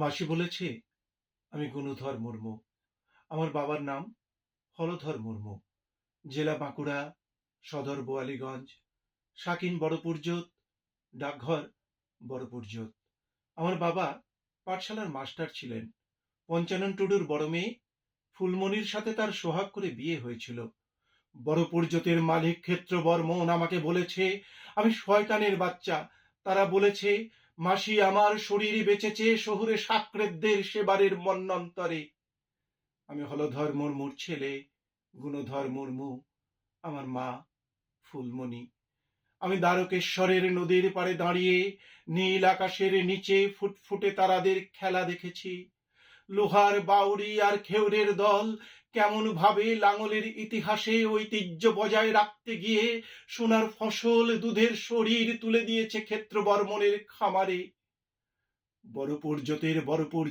মাসি বলেছে, আমি গুণধর মুর্মু। আমার বাবার নাম হলধর মুর্মু। জেলা বাঁকুড়া, সদর বোয়ালিগঞ্জ, শাকিন বড়পুরজোত ডাকঘর বড়পুরজোত আমার বাবা পাঠশালার মাস্টার ছিলেন। পঞ্চানন টুডুর বড় মেয়ে ফুলমণির সাথে তার সোহাগ করে বিয়ে হয়েছিল। বড়পুরজোতের মালিক ক্ষেত্র বর্মন আমাকে বলেছে, আমি শয়তানের বাচ্চা। তারা বলেছে মাসি আমার শরীর বেঁচেছে, শহুরে সাক্রেদদের সেবারের মন্নন্তরে। আমি হলধর মুর্মুর ছেলে, গুণধর মুর্মু, আমার মা ফুলমণি। আমি দ্বারকেশ্বরের নদীর পাড়ে দাঁড়িয়ে, নীল আকাশের নিচে ফুটফুটে তারাদের খেলা দেখেছি। লোহার বাউরি আর খেউরের দল কেমন ভাবে লাঙলের ইতিহাসে ঐতিহ্য বজায় রাখতে গিয়ে সোনার ফসল দুধের শরীর তুলে দিয়েছে ক্ষেত্র বর্মনের খামারে। বড়পুর জোতের বড়পুর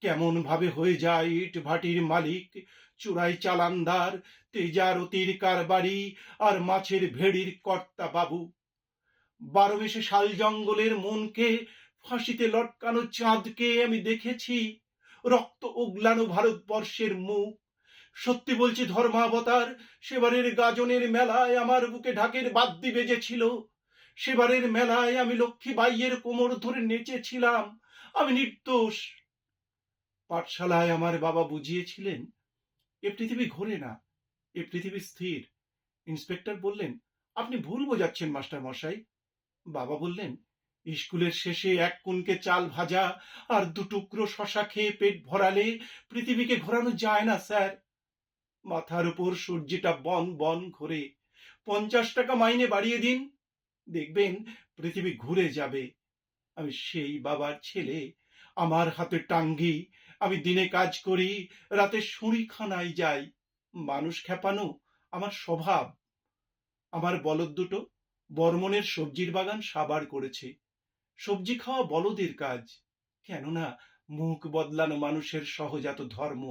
কেমন ভাবে হয়ে যায় ইট ভাটির মালিক চুরাই চালান্দার তেজারতির কারবারি আর মাছের ভেড়ির কর্তা বাবু। বারো শাল জঙ্গলের মনকে, ফাঁসিতে লটকানো চাঁদকে আমি দেখেছি। রক্ত উগলানো ভারতবর্ষের মুখ। সত্যি বলছি ধর্মাবতার, সেবারের গাজনের মেলায় আমার বুকে ঢাকের বাদ্যি বেজেছিল। সেবারের মেলায় আমি লক্ষ্মী বাইয়ের কোমর ধরে নেচেছিলাম। আমি নির্দোষ। পাঠশালায় আমার বাবা বুঝিয়েছিলেন, এ পৃথিবী ঘোরে না, এ পৃথিবী স্থির। ইন্সপেক্টর বললেন, আপনি ভুল বোঝাচ্ছেন মাস্টার মশাই বাবা বললেন স্কুলের শেষে এক কুনকে চাল ভাজা আর দু টুকরো শশা খেয়ে পেট ভরালে পৃথিবীকে ঘোরানো যায় না, স্যার। মাথার উপর সূর্যটা বন বন ঘোরে। পঞ্চাশ টাকা মাইনে বাড়িয়ে দিন। দেখবেন পৃথিবী ঘুরে যাবে। আমি সেই বাবার ছেলে। আমার হাতে টাঙ্গি। আমি দিনে কাজ করি। রাতে শুঁড়িখানায় যাই। মানুষ খেপানো আমার স্বভাব। আমার বলদ দুটো বর্মনের সবজির বাগান সাবার করেছে। সবজি খাওয়া বলদের কাজ। কেননা মুখ বদলানো মানুষের সহজাত ধর্ম।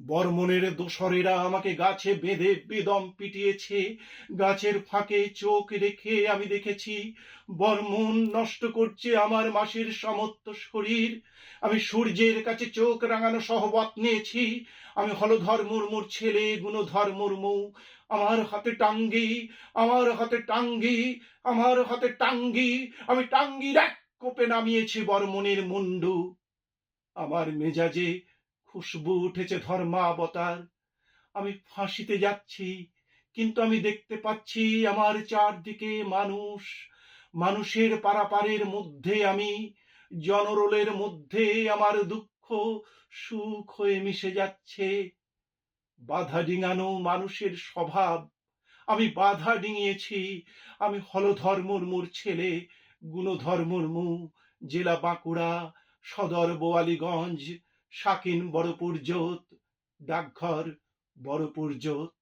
বর্মনের দোসরেরা আমাকে গাছে বেঁধে বেদম পিটিয়েছে। গাছের ফাঁকে চোখ রেখে আমি দেখেছি, বর্মন নষ্ট করছে আমার মাসির সমস্ত শরীর। আমি সূর্যের কাছে চোখ রাঙানো সহবত নিয়েছি। আমি হলধর মুর্মুর ছেলে, গুণধর মুর্মু। আমার হাতে টাঙ্গি, আমার হাতে টাঙ্গি, আমার হাতে টাঙ্গি। আমি টাঙ্গির এক কোপে নামিয়েছি বর্মনের মুন্ডু। আমার মেজাজে খুশবু উঠেছে ধর্মাবতার। আমি ফাঁসিতে যাচ্ছি, কিন্তু আমি দেখতে পাচ্ছি আমার চারদিকে মানুষ। মানুষের পারাপারের মধ্যে আমি, জনরোলের মধ্যে আমার দুঃখ, সুখ হয়ে মিশে যাচ্ছে। বাধা ডিঙানো মানুষের স্বভাব। আমি বাধা ডিঙিয়েছি। আমি হলধর মুর্মুর ছেলে গুণধর মুর্মু জেলা বাঁকুড়া, সদর বোয়ালিগঞ্জ শাকিন বড়পুর জোত ডাকঘর বড়পুর জোত।